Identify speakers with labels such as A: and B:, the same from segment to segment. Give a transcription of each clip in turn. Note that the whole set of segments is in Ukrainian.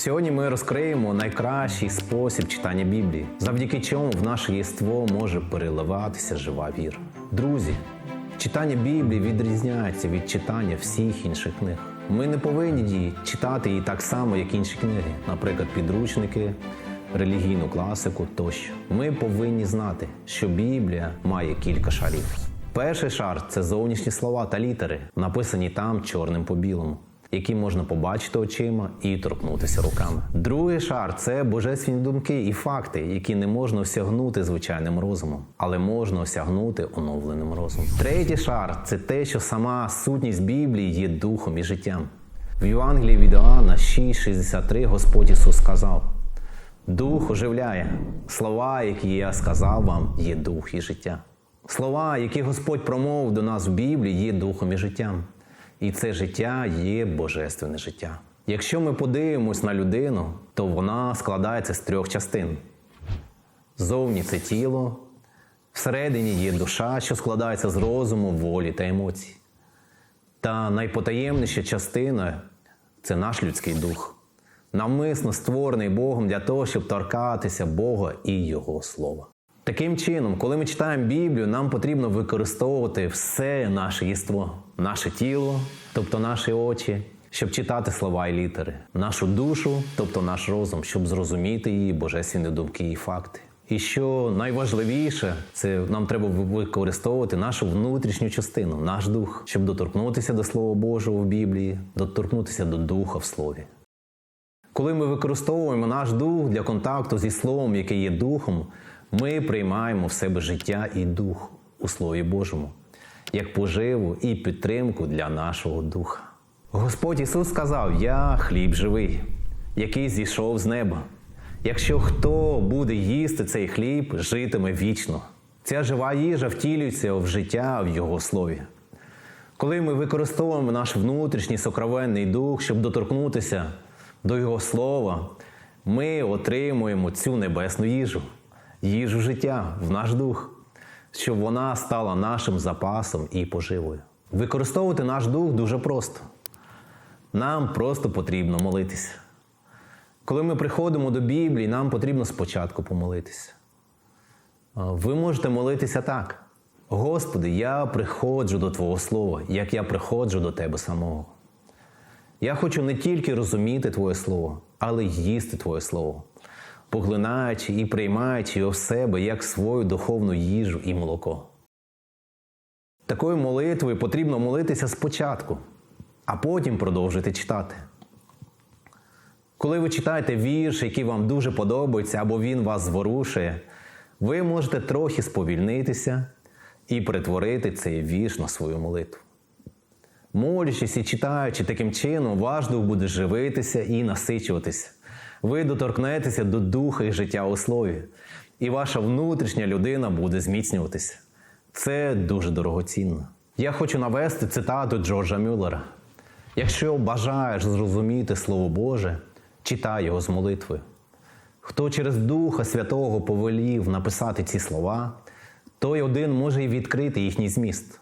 A: Сьогодні ми розкриємо найкращий спосіб читання Біблії, завдяки чому в наше єство може переливатися жива віра. Друзі, читання Біблії відрізняється від читання всіх інших книг. Ми не повинні читати її так само, як інші книги, наприклад, підручники, релігійну класику тощо. Ми повинні знати, що Біблія має кілька шарів. Перший шар це зовнішні слова та літери, написані там чорним по білому, які можна побачити очима і торкнутися руками. Другий шар це божественні думки і факти, які не можна осягнути звичайним розумом, але можна осягнути оновленим розумом. Третій шар це те, що сама сутність Біблії є духом і життям. В Євангелії від Іоанна 6,63 Господь Ісус сказав: Дух оживляє. Слова, які я сказав вам, є дух і життя. Слова, які Господь промовив до нас в Біблії, є духом і життям. І це життя є божественне життя. Якщо ми подивимось на людину, то вона складається з трьох частин: зовні це тіло, всередині є душа, що складається з розуму, волі та емоцій. Та найпотаємніша частина це наш людський дух, навмисно створений Богом для того, щоб торкатися Бога і Його Слова. Таким чином, коли ми читаємо Біблію, нам потрібно використовувати все наше єство, наше тіло, тобто наші очі, щоб читати слова і літери, нашу душу, тобто наш розум, щоб зрозуміти її божественні думки і факти. І що найважливіше, це нам треба використовувати нашу внутрішню частину, наш дух, щоб доторкнутися до Слова Божого в Біблії, доторкнутися до Духа в Слові. Коли ми використовуємо наш дух для контакту зі Словом, яке є духом, ми приймаємо в себе життя і дух у Слові Божому, як поживу і підтримку для нашого духа. Господь Ісус сказав: Я хліб живий, який зійшов з неба. Якщо хто буде їсти цей хліб, житиме вічно. Ця жива їжа втілюється в життя в Його слові. Коли ми використовуємо наш внутрішній сокровенний дух, щоб доторкнутися до Його слова, ми отримуємо цю небесну їжу, їжу життя в наш дух, щоб вона стала нашим запасом і поживою. Використовувати наш дух дуже просто. Нам просто потрібно молитися. Коли ми приходимо до Біблії, нам потрібно спочатку помолитися. Ви можете молитися так. Господи, я приходжу до Твого Слова, як я приходжу до Тебе самого. Я хочу не тільки розуміти Твоє Слово, але й їсти Твоє Слово, поглинаючи і приймаючи його в себе як свою духовну їжу і молоко. Такою молитвою потрібно молитися спочатку, а потім продовжити читати. Коли ви читаєте вірш, який вам дуже подобається, або він вас зворушує, ви можете трохи сповільнитися і перетворити цей вірш на свою молитву. Молячись і читаючи таким чином, ваш дух буде живитися і насичуватися. Ви доторкнетеся до духа і життя у слові, і ваша внутрішня людина буде зміцнюватися. Це дуже дорогоцінно. Я хочу навести цитату Джорджа Мюллера. Якщо бажаєш зрозуміти Слово Боже, читай його з молитвою. Хто через Духа Святого повелів написати ці слова, той один може й відкрити їхній зміст.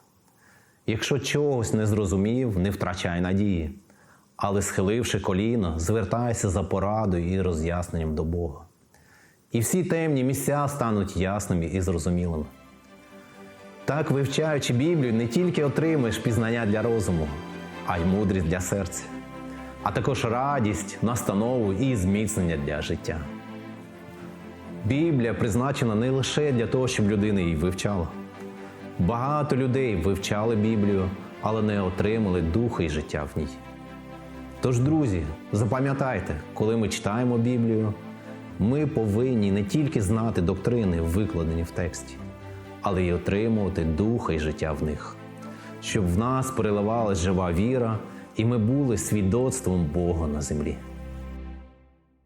A: Якщо чогось не зрозумів, не втрачай надії, але, схиливши коліно, звертайся за порадою і роз'ясненням до Бога. І всі темні місця стануть ясними і зрозумілими. Так, вивчаючи Біблію, не тільки отримаєш пізнання для розуму, а й мудрість для серця, а також радість, настанову і зміцнення для життя. Біблія призначена не лише для того, щоб людина її вивчала. Багато людей вивчали Біблію, але не отримали духа і життя в ній. Тож, друзі, запам'ятайте, коли ми читаємо Біблію, ми повинні не тільки знати доктрини, викладені в тексті, але й отримувати духа і життя в них, щоб в нас переливалась жива віра, і ми були свідоцтвом Бога на землі.